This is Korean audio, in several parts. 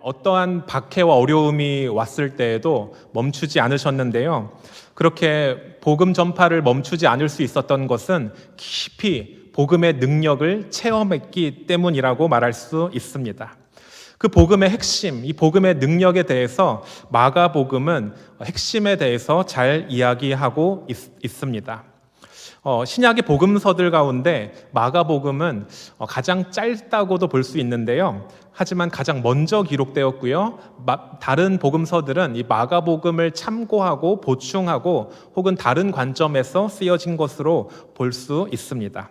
어떠한 박해와 어려움이 왔을 때에도 멈추지 않으셨는데요. 그렇게 복음 전파를 멈추지 않을 수 있었던 것은 깊이 복음의 능력을 체험했기 때문이라고 말할 수 있습니다. 그 복음의 핵심, 이 복음의 능력에 대해서 마가복음은 핵심에 대해서 잘 이야기하고 있, 습니다 어, 신약의 복음서들 가운데 마가복음은 어, 가장 짧다고도 볼 수 있는데요. 하지만 가장 먼저 기록되었고요. 마, 다른 복음서들은 이 마가복음을 참고하고 보충하고 혹은 다른 관점에서 쓰여진 것으로 볼 수 있습니다.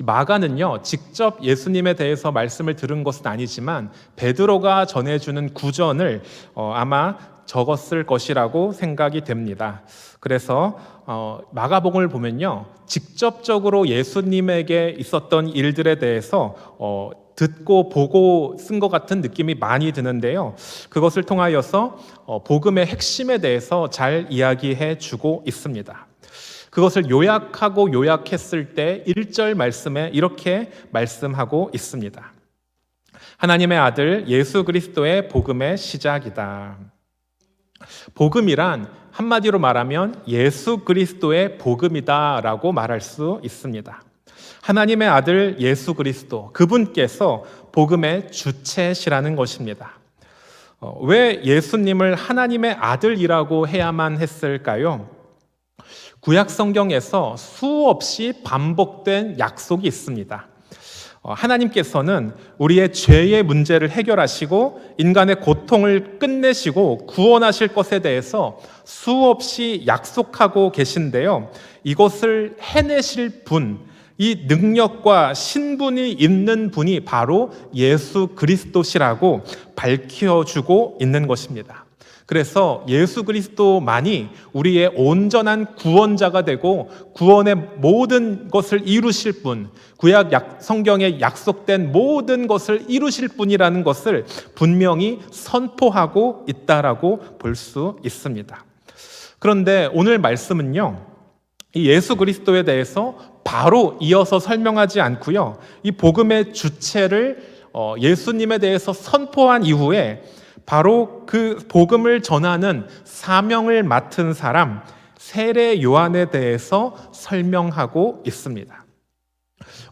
마가는요, 직접 예수님에 대해서 말씀을 들은 것은 아니지만 베드로가 전해주는 구전을 어, 아마 적었을 것이라고 생각이 됩니다. 그래서 어, 마가복음을 보면요, 직접적으로 예수님에게 있었던 일들에 대해서 어, 듣고 보고 쓴 것 같은 느낌이 많이 드는데요. 그것을 통하여서 어, 복음의 핵심에 대해서 잘 이야기해 주고 있습니다. 그것을 요약하고 요약했을 때 1절 말씀에 이렇게 말씀하고 있습니다. 하나님의 아들 예수 그리스도의 복음의 시작이다. 복음이란 한마디로 말하면 예수 그리스도의 복음이다라고 말할 수 있습니다. 하나님의 아들 예수 그리스도 그분께서 복음의 주체시라는 것입니다. 어, 왜 예수님을 하나님의 아들이라고 해야만 했을까요? 구약 성경에서 수없이 반복된 약속이 있습니다. 어, 하나님께서는 우리의 죄의 문제를 해결하시고 인간의 고통을 끝내시고 구원하실 것에 대해서 수없이 약속하고 계신데요. 이것을 해내실 분, 이 능력과 신분이 있는 분이 바로 예수 그리스도시라고 밝혀주고 있는 것입니다. 그래서 예수 그리스도만이 우리의 온전한 구원자가 되고 구원의 모든 것을 이루실 분, 구약 약, 성경에 약속된 모든 것을 이루실 분이라는 것을 분명히 선포하고 있다라고 볼 수 있습니다. 그런데 오늘 말씀은요, 이 예수 그리스도에 대해서 바로 이어서 설명하지 않고요, 이 복음의 주체를 어, 예수님에 대해서 선포한 이후에 바로 그 복음을 전하는 사명을 맡은 사람 세례 요한에 대해서 설명하고 있습니다.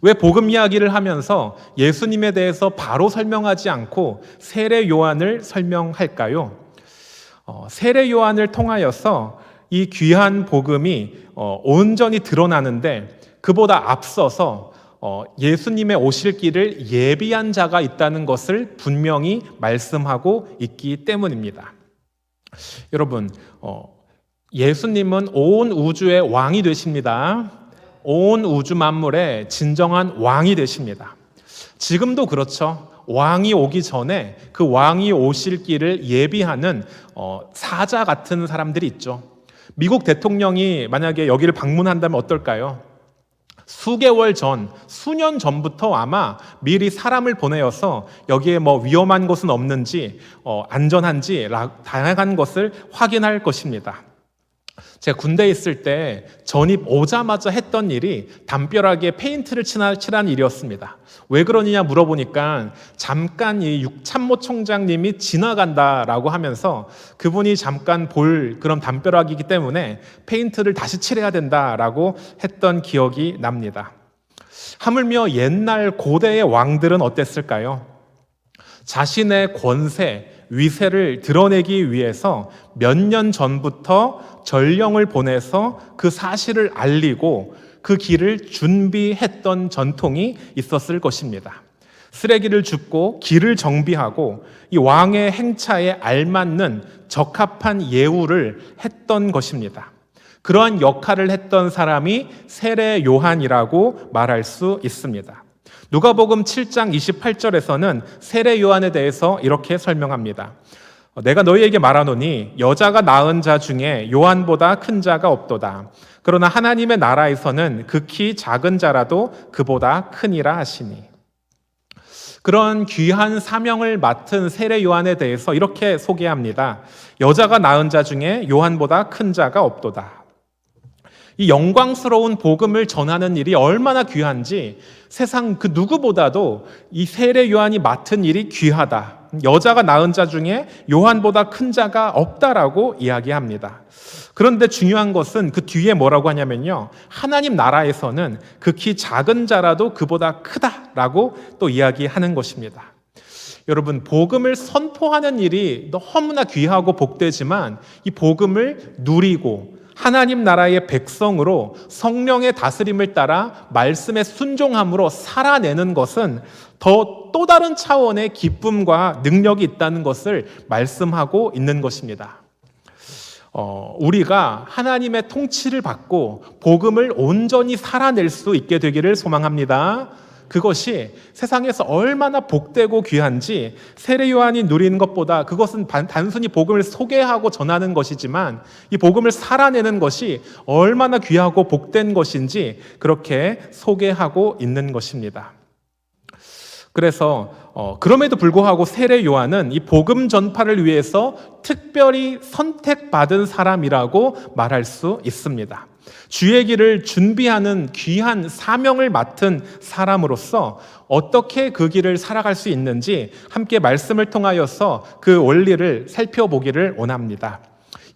왜 복음 이야기를 하면서 예수님에 대해서 바로 설명하지 않고 세례 요한을 설명할까요? 어, 세례 요한을 통하여서 이 귀한 복음이 어, 온전히 드러나는데 그보다 앞서서 어, 예수님의 오실 길을 예비한 자가 있다는 것을 분명히 말씀하고 있기 때문입니다. 여러분, 어, 예수님은 온 우주의 왕이 되십니다. 온 우주 만물의 진정한 왕이 되십니다. 지금도 그렇죠. 왕이 오기 전에 그 왕이 오실 길을 예비하는 어, 사자 같은 사람들이 있죠. 미국 대통령이 만약에 여기를 방문한다면 어떨까요? 수개월 전, 수년 전부터 아마 미리 사람을 보내어서 여기에 뭐 위험한 곳은 없는지, 어, 안전한지, 다양한 것을 확인할 것입니다. 제가 군대에 있을 때 전입 오자마자 했던 일이 담벼락에 페인트를 칠한 일이었습니다. 왜 그러느냐 물어보니까 잠깐 이 참모 총장님이 지나간다라고 하면서 그분이 잠깐 볼 그런 담벼락이기 때문에 페인트를 다시 칠해야 된다라고 했던 기억이 납니다. 하물며 옛날 고대의 왕들은 어땠을까요? 자신의 권세, 위세를 드러내기 위해서 몇 년 전부터 전령을 보내서 그 사실을 알리고 그 길을 준비했던 전통이 있었을 것입니다. 쓰레기를 줍고 길을 정비하고 이 왕의 행차에 알맞는 적합한 예우를 했던 것입니다. 그러한 역할을 했던 사람이 세례 요한이라고 말할 수 있습니다. 누가복음 7장 28절에서는 세례 요한에 대해서 이렇게 설명합니다. 내가 너희에게 말하노니 여자가 낳은 자 중에 요한보다 큰 자가 없도다. 그러나 하나님의 나라에서는 극히 작은 자라도 그보다 크니라 하시니. 그런 귀한 사명을 맡은 세례 요한에 대해서 이렇게 소개합니다. 여자가 낳은 자 중에 요한보다 큰 자가 없도다. 이 영광스러운 복음을 전하는 일이 얼마나 귀한지 세상 그 누구보다도 이 세례 요한이 맡은 일이 귀하다. 여자가 낳은 자 중에 요한보다 큰 자가 없다라고 이야기합니다. 그런데 중요한 것은 그 뒤에 뭐라고 하냐면요. 하나님 나라에서는 극히 작은 자라도 그보다 크다라고 또 이야기하는 것입니다. 여러분, 복음을 선포하는 일이 너무나 귀하고 복되지만 이 복음을 누리고 하나님 나라의 백성으로 성령의 다스림을 따라 말씀의 순종함으로 살아내는 것은 더 또 다른 차원의 기쁨과 능력이 있다는 것을 말씀하고 있는 것입니다. 어, 우리가 하나님의 통치를 받고 복음을 온전히 살아낼 수 있게 되기를 소망합니다. 그것이 세상에서 얼마나 복되고 귀한지 세례 요한이 누리는 것보다 그것은 단순히 복음을 소개하고 전하는 것이지만 이 복음을 살아내는 것이 얼마나 귀하고 복된 것인지 그렇게 소개하고 있는 것입니다. 그래서 어, 그럼에도 불구하고 세례 요한은 이 복음 전파를 위해서 특별히 선택받은 사람이라고 말할 수 있습니다. 주의 길을 준비하는 귀한 사명을 맡은 사람으로서 어떻게 그 길을 살아갈 수 있는지 함께 말씀을 통하여서 그 원리를 살펴보기를 원합니다.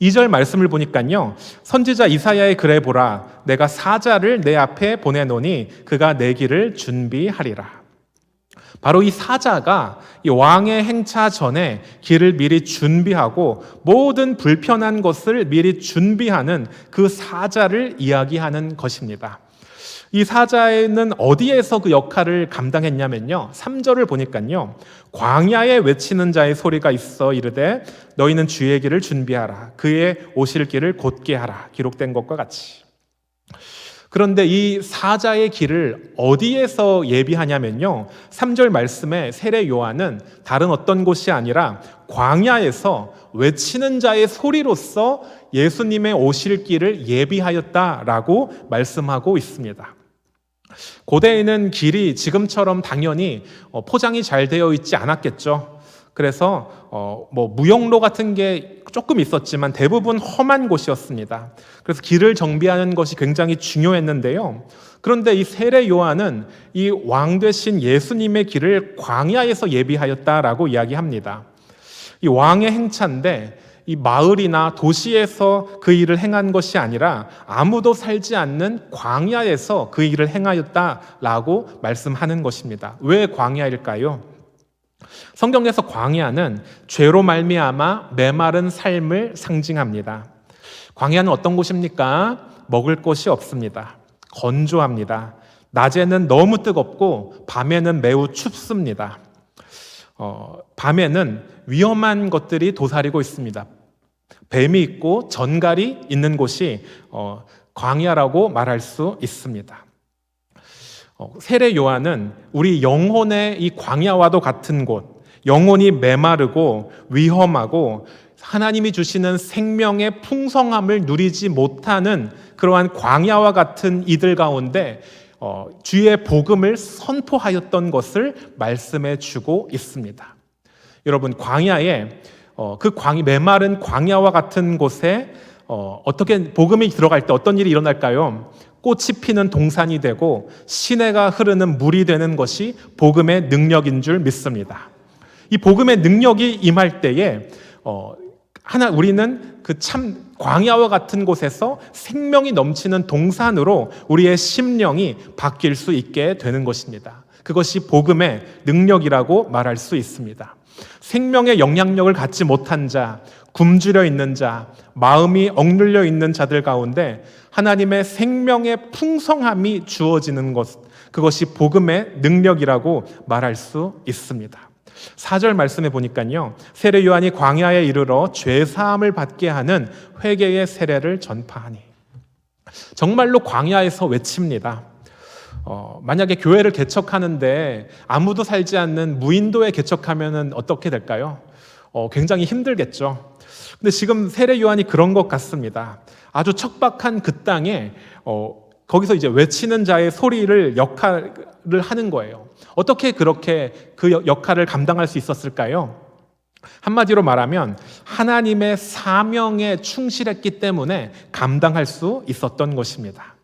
2절 말씀을 보니까요. 선지자 이사야의 글에 보라 내가 사자를 내 앞에 보내노니 그가 내 길을 준비하리라. 바로 이 사자가 이 왕의 행차 전에 길을 미리 준비하고 모든 불편한 것을 미리 준비하는 그 사자를 이야기하는 것입니다. 이 사자는 어디에서 그 역할을 감당했냐면요. 3절을 보니까요. 광야에 외치는 자의 소리가 있어 이르되 너희는 주의 길을 준비하라. 그의 오실 길을 곧게 하라. 기록된 것과 같이. 그런데 이 사자의 길을 어디에서 예비하냐면요. 3절 말씀에 세례 요한은 다른 어떤 곳이 아니라 광야에서 외치는 자의 소리로서 예수님의 오실 길을 예비하였다라고 말씀하고 있습니다. 고대에는 길이 지금처럼 당연히 어, 포장이 잘 되어 있지 않았겠죠. 그래서 어, 뭐 무용로 같은 게 조금 있었지만 대부분 험한 곳이었습니다. 그래서 길을 정비하는 것이 굉장히 중요했는데요. 그런데 이 세례 요한은 이 왕 되신 예수님의 길을 광야에서 예비하였다라고 이야기합니다. 이 왕의 행차인데 이 마을이나 도시에서 그 일을 행한 것이 아니라 아무도 살지 않는 광야에서 그 일을 행하였다라고 말씀하는 것입니다. 왜 광야일까요? 성경에서 광야는 죄로 말미암아 메마른 삶을 상징합니다. 광야는 어떤 곳입니까? 먹을 것이 없습니다. 건조합니다. 낮에는 너무 뜨겁고 밤에는 매우 춥습니다. 어, 밤에는 위험한 것들이 도사리고 있습니다. 뱀이 있고 전갈이 있는 곳이 어, 광야라고 말할 수 있습니다. 어, 세례 요한은 우리 영혼의 이 광야와도 같은 곳, 영혼이 메마르고 위험하고 하나님이 주시는 생명의 풍성함을 누리지 못하는 그러한 광야와 같은 이들 가운데 어, 주의 복음을 선포하였던 것을 말씀해 주고 있습니다. 여러분 광야에 어, 그 광이 메마른 광야와 같은 곳에 어, 어떻게 복음이 들어갈 때 어떤 일이 일어날까요? 꽃이 피는 동산이 되고 시내가 흐르는 물이 되는 것이 복음의 능력인 줄 믿습니다. 이 복음의 능력이 임할 때에 어, 하나 우리는 그 참 광야와 같은 곳에서 생명이 넘치는 동산으로 우리의 심령이 바뀔 수 있게 되는 것입니다. 그것이 복음의 능력이라고 말할 수 있습니다. 생명의 영향력을 갖지 못한 자, 굶주려 있는 자, 마음이 억눌려 있는 자들 가운데 하나님의 생명의 풍성함이 주어지는 것, 그것이 복음의 능력이라고 말할 수 있습니다. 4절 말씀에 보니까요. 세례 요한이 광야에 이르러 죄 사함을 받게 하는 회개의 세례를 전파하니. 정말로 광야에서 외칩니다. 어, 만약에 교회를 개척하는데 아무도 살지 않는 무인도에 개척하면 어떻게 될까요? 어, 굉장히 힘들겠죠. 근데 지금 세례 요한이 그런 것 같습니다. 아주 척박한 그 땅에 어, 거기서 이제 외치는 자의 소리를 역할을 하는 거예요. 어떻게 그렇게 그 역할을 감당할 수 있었을까요? 한마디로 말하면 하나님의 사명에 충실했기 때문에 감당할 수 있었던 것입니다.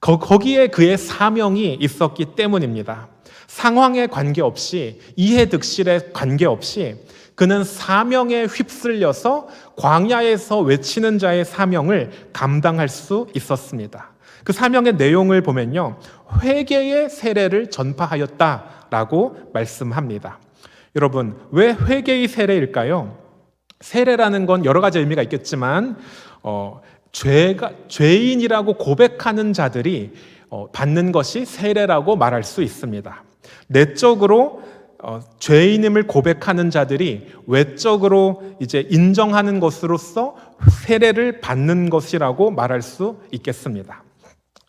거, 거기에 그의 사명이 있었기 때문입니다. 상황에 관계없이 이해득실에 관계없이 그는 사명에 휩쓸려서 광야에서 외치는 자의 사명을 감당할 수 있었습니다. 그 사명의 내용을 보면요. 회개의 세례를 전파하였다라고 말씀합니다. 여러분, 왜 회개의 세례일까요? 세례라는 건 여러 가지 의미가 있겠지만 어, 죄가 죄인이라고 고백하는 자들이 어, 받는 것이 세례라고 말할 수 있습니다. 내적으로 어, 죄인임을 고백하는 자들이 외적으로 이제 인정하는 것으로서 세례를 받는 것이라고 말할 수 있겠습니다.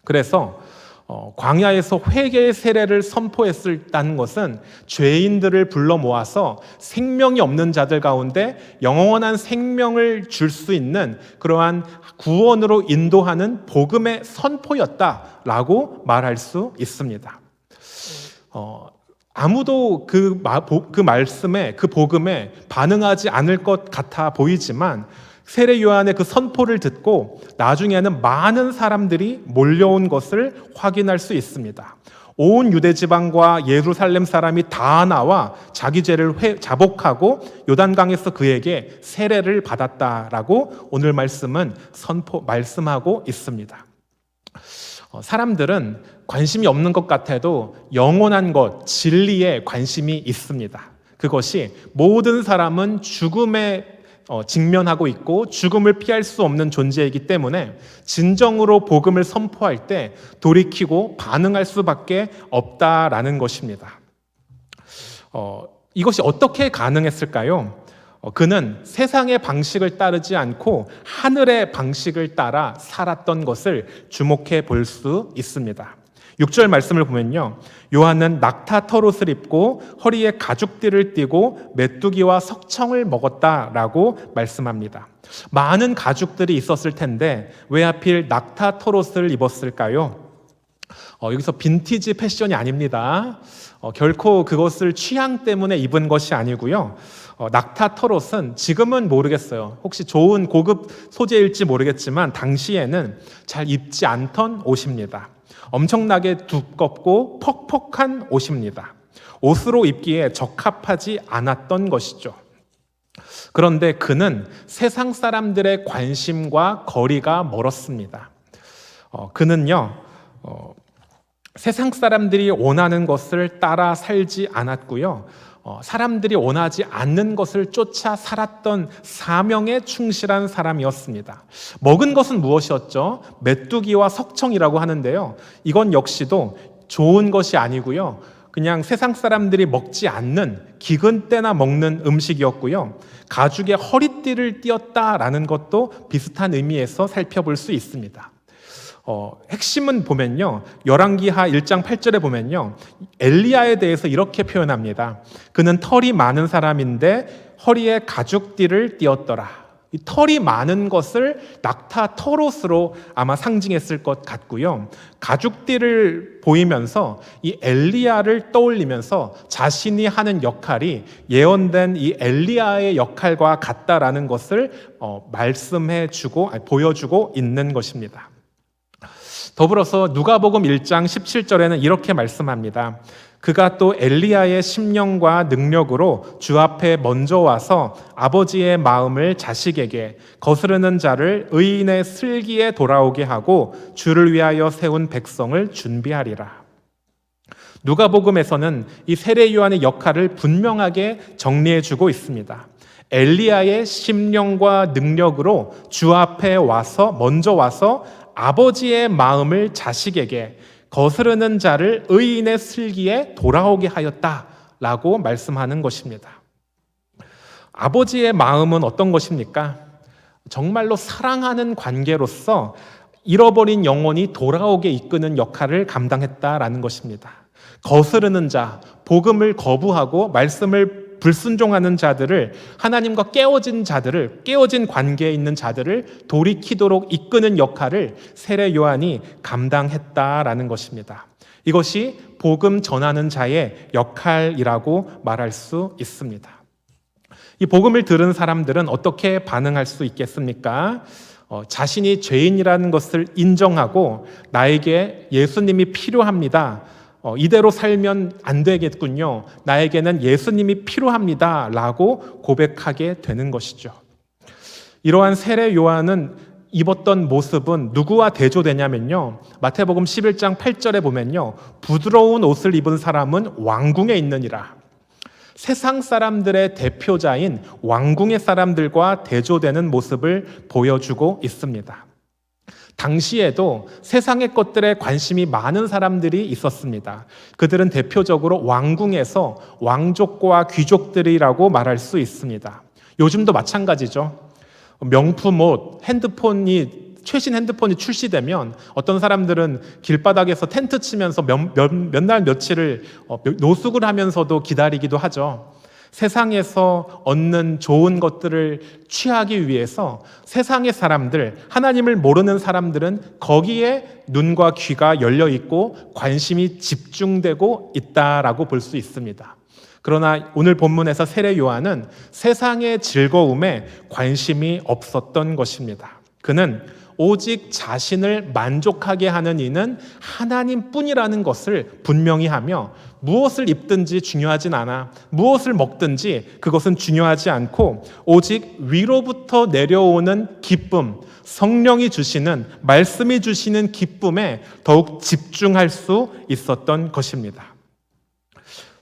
그래서 어, 광야에서 회개의 세례를 선포했다는 것은 죄인들을 불러 모아서 생명이 없는 자들 가운데 영원한 생명을 줄 수 있는 그러한 구원으로 인도하는 복음의 선포였다라고 말할 수 있습니다. 어, 아무도 그, 마, 그 말씀에 그 복음에 반응하지 않을 것 같아 보이지만 세례 요한의 그 선포를 듣고 나중에는 많은 사람들이 몰려온 것을 확인할 수 있습니다. 온 유대 지방과 예루살렘 사람이 다 나와 자기 죄를 회, 자복하고 요단강에서 그에게 세례를 받았다라고 오늘 말씀은 선포 말씀하고 있습니다. 어, 사람들은 관심이 없는 것 같아도 영원한 것, 진리에 관심이 있습니다. 그것이 모든 사람은 죽음에 어, 직면하고 있고 죽음을 피할 수 없는 존재이기 때문에 진정으로 복음을 선포할 때 돌이키고 반응할 수밖에 없다라는 것입니다. 어, 이것이 어떻게 가능했을까요? 어, 그는 세상의 방식을 따르지 않고 하늘의 방식을 따라 살았던 것을 주목해 볼 수 있습니다. 6절 말씀을 보면요. 요한은 낙타 털옷을 입고 허리에 가죽띠를 띠고 메뚜기와 석청을 먹었다라고 말씀합니다. 많은 가죽들이 있었을 텐데 왜 하필 낙타 털옷을 입었을까요? 어, 여기서 빈티지 패션이 아닙니다. 어, 결코 그것을 취향 때문에 입은 것이 아니고요. 어, 낙타 털옷은 지금은 모르겠어요. 혹시 좋은 고급 소재일지 모르겠지만 당시에는 잘 입지 않던 옷입니다. 엄청나게 두껍고 퍽퍽한 옷입니다. 옷으로 입기에 적합하지 않았던 것이죠. 그런데 그는 세상 사람들의 관심과 거리가 멀었습니다. 어, 그는요, 어, 세상 사람들이 원하는 것을 따라 살지 않았고요. 어, 사람들이 원하지 않는 것을 쫓아 살았던 사명에 충실한 사람이었습니다. 먹은 것은 무엇이었죠? 메뚜기와 석청이라고 하는데요. 이건 역시도 좋은 것이 아니고요. 그냥 세상 사람들이 먹지 않는 기근 때나 먹는 음식이었고요. 가죽에 허리띠를 띄었다라는 것도 비슷한 의미에서 살펴볼 수 있습니다. 어, 핵심은 보면요. 열왕기하 1장 8절에 보면요. 엘리야에 대해서 이렇게 표현합니다. 그는 털이 많은 사람인데 허리에 가죽띠를 띄었더라. 이 털이 많은 것을 낙타 털옷으로 아마 상징했을 것 같고요. 가죽띠를 보이면서 이 엘리야를 떠올리면서 자신이 하는 역할이 예언된 이 엘리야의 역할과 같다라는 것을 어, 말씀해 주고 보여주고 있는 것입니다. 더불어서 누가복음 1장 17절에는 이렇게 말씀합니다. 그가 또 엘리야의 심령과 능력으로 주 앞에 먼저 와서 아버지의 마음을 자식에게 거스르는 자를 의인의 슬기에 돌아오게 하고 주를 위하여 세운 백성을 준비하리라. 누가복음에서는 이 세례 요한의 역할을 분명하게 정리해 주고 있습니다. 엘리야의 심령과 능력으로 주 앞에 와서 먼저 와서 아버지의 마음을 자식에게 거스르는 자를 의인의 슬기에 돌아오게 하였다라고 말씀하는 것입니다. 아버지의 마음은 어떤 것입니까? 정말로 사랑하는 관계로서 잃어버린 영혼이 돌아오게 이끄는 역할을 감당했다라는 것입니다. 거스르는 자, 복음을 거부하고 말씀을 불순종하는 자들을 하나님과 깨어진 자들을 깨어진 관계에 있는 자들을 돌이키도록 이끄는 역할을 세례 요한이 감당했다라는 것입니다. 이것이 복음 전하는 자의 역할이라고 말할 수 있습니다. 이 복음을 들은 사람들은 어떻게 반응할 수 있겠습니까? 어, 자신이 죄인이라는 것을 인정하고 나에게 예수님이 필요합니다. 어, 이대로 살면 안 되겠군요. 나에게는 예수님이 필요합니다. 라고 고백하게 되는 것이죠. 이러한 세례 요한은 입었던 모습은 누구와 대조되냐면요. 마태복음 11장 8절에 보면요. 부드러운 옷을 입은 사람은 왕궁에 있느니라. 세상 사람들의 대표자인 왕궁의 사람들과 대조되는 모습을 보여주고 있습니다. 당시에도 세상의 것들에 관심이 많은 사람들이 있었습니다. 그들은 대표적으로 왕궁에서 왕족과 귀족들이라고 말할 수 있습니다. 요즘도 마찬가지죠. 명품 옷, 핸드폰이 최신 핸드폰이 출시되면 어떤 사람들은 길바닥에서 텐트 치면서 몇날 며칠을 어, 노숙을 하면서도 기다리기도 하죠. 세상에서 얻는 좋은 것들을 취하기 위해서 세상의 사람들, 하나님을 모르는 사람들은 거기에 눈과 귀가 열려 있고 관심이 집중되고 있다라고 볼 수 있습니다. 그러나 오늘 본문에서 세례 요한은 세상의 즐거움에 관심이 없었던 것입니다. 그는 오직 자신을 만족하게 하는 이는 하나님 뿐이라는 것을 분명히 하며 무엇을 입든지 중요하진 않아. 무엇을 먹든지 그것은 중요하지 않고 오직 위로부터 내려오는 기쁨, 성령이 주시는 말씀이 주시는 기쁨에 더욱 집중할 수 있었던 것입니다.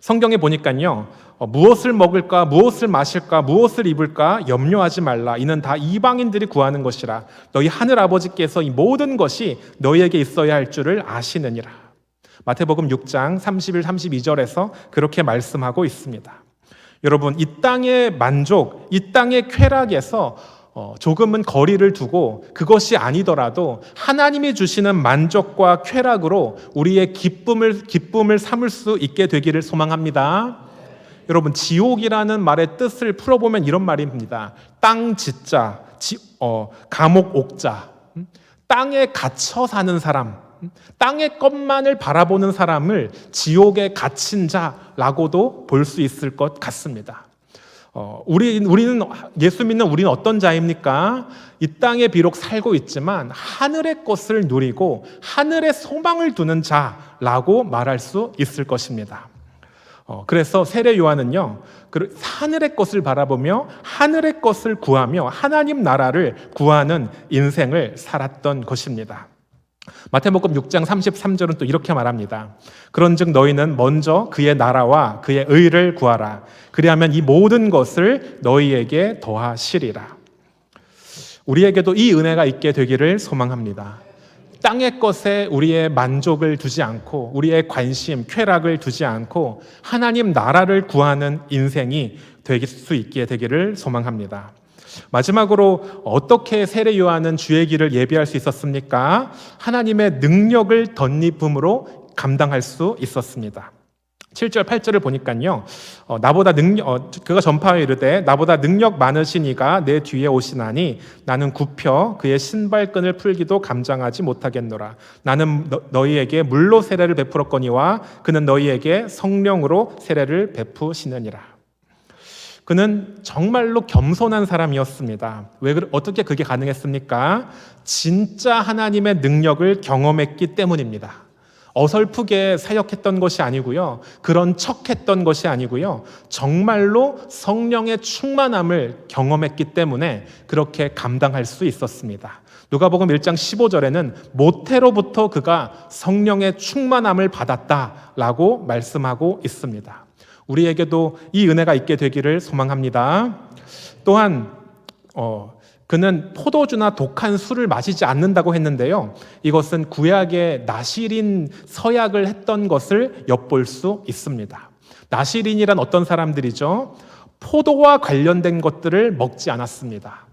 성경에 보니까요. 어, 무엇을 먹을까, 무엇을 마실까, 무엇을 입을까 염려하지 말라. 이는 다 이방인들이 구하는 것이라. 너희 하늘 아버지께서 이 모든 것이 너희에게 있어야 할 줄을 아시느니라. 마태복음 6장 31, 32절에서 그렇게 말씀하고 있습니다. 여러분, 이 땅의 만족, 이 땅의 쾌락에서 어, 조금은 거리를 두고 그것이 아니더라도 하나님이 주시는 만족과 쾌락으로 우리의 기쁨을 기쁨을 삼을 수 있게 되기를 소망합니다. 여러분 지옥이라는 말의 뜻을 풀어보면 이런 말입니다. 땅 짓자, 지, 어, 감옥 옥자, 음? 땅에 갇혀 사는 사람, 음? 땅의 것만을 바라보는 사람을 지옥에 갇힌 자라고도 볼 수 있을 것 같습니다. 어, 우리, 우리는 예수 믿는 우리는 어떤 자입니까? 이 땅에 비록 살고 있지만 하늘의 것을 누리고 하늘의 소망을 두는 자라고 말할 수 있을 것입니다. 어, 그래서 세례 요한은요, 그 하늘의 것을 바라보며 하늘의 것을 구하며 하나님 나라를 구하는 인생을 살았던 것입니다. 마태복음 6장 33절은 또 이렇게 말합니다. 그런즉 너희는 먼저 그의 나라와 그의 의를 구하라. 그리하면 이 모든 것을 너희에게 더하시리라. 우리에게도 이 은혜가 있게 되기를 소망합니다. 땅의 것에 우리의 만족을 두지 않고 우리의 관심, 쾌락을 두지 않고 하나님 나라를 구하는 인생이 될 수 있게 되기를 소망합니다. 마지막으로 어떻게 세례 요한은 주의 길을 예비할 수 있었습니까? 하나님의 능력을 덧입음으로 감당할 수 있었습니다. 7절, 8절을 보니까요, 어, 나보다 능력, 어, 그가 전파하여 이르되, 나보다 능력 많으신 이가 내 뒤에 오시나니 나는 굽혀 그의 신발끈을 풀기도 감장하지 못하겠노라. 나는 너, 희에게 물로 세례를 베풀었거니와 그는 너희에게 성령으로 세례를 베푸시느니라. 그는 정말로 겸손한 사람이었습니다. 왜, 어떻게 그게 가능했습니까? 진짜 하나님의 능력을 경험했기 때문입니다. 어설프게 사역했던 것이 아니고요. 그런 척했던 것이 아니고요. 정말로 성령의 충만함을 경험했기 때문에 그렇게 감당할 수 있었습니다. 누가복음 1장 15절에는 모태로부터 그가 성령의 충만함을 받았다라고 말씀하고 있습니다. 우리에게도 이 은혜가 있게 되기를 소망합니다. 또한 어, 그는 포도주나 독한 술을 마시지 않는다고 했는데요. 이것은 구약의 나시린 서약을 했던 것을 엿볼 수 있습니다. 나시린이란 어떤 사람들이죠? 포도와 관련된 것들을 먹지 않았습니다.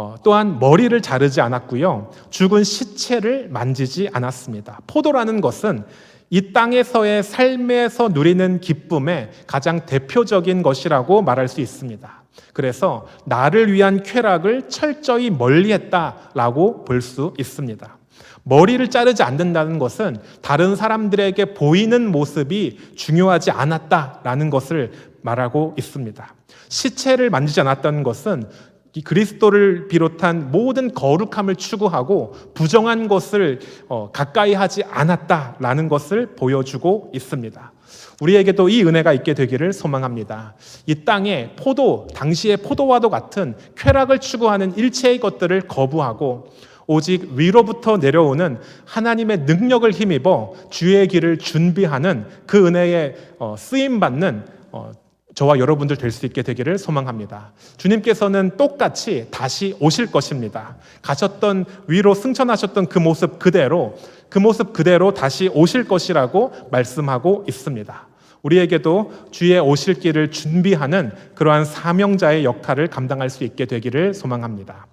어, 또한 머리를 자르지 않았고요. 죽은 시체를 만지지 않았습니다. 포도라는 것은 이 땅에서의 삶에서 누리는 기쁨의 가장 대표적인 것이라고 말할 수 있습니다. 그래서 나를 위한 쾌락을 철저히 멀리 했다라고 볼 수 있습니다. 머리를 자르지 않는다는 것은 다른 사람들에게 보이는 모습이 중요하지 않았다라는 것을 말하고 있습니다. 시체를 만지지 않았다는 것은 이 그리스도를 비롯한 모든 거룩함을 추구하고 부정한 것을 어, 가까이 하지 않았다라는 것을 보여주고 있습니다. 우리에게도 이 은혜가 있게 되기를 소망합니다. 이 땅에 포도, 당시의 포도와도 같은 쾌락을 추구하는 일체의 것들을 거부하고 오직 위로부터 내려오는 하나님의 능력을 힘입어 주의 길을 준비하는 그 은혜에 어, 쓰임 받는 어, 저와 여러분들 될 수 있게 되기를 소망합니다. 주님께서는 똑같이 다시 오실 것입니다. 가셨던 위로 승천하셨던 그 모습 그대로 그 모습 그대로 다시 오실 것이라고 말씀하고 있습니다. 우리에게도 주의 오실 길을 준비하는 그러한 사명자의 역할을 감당할 수 있게 되기를 소망합니다.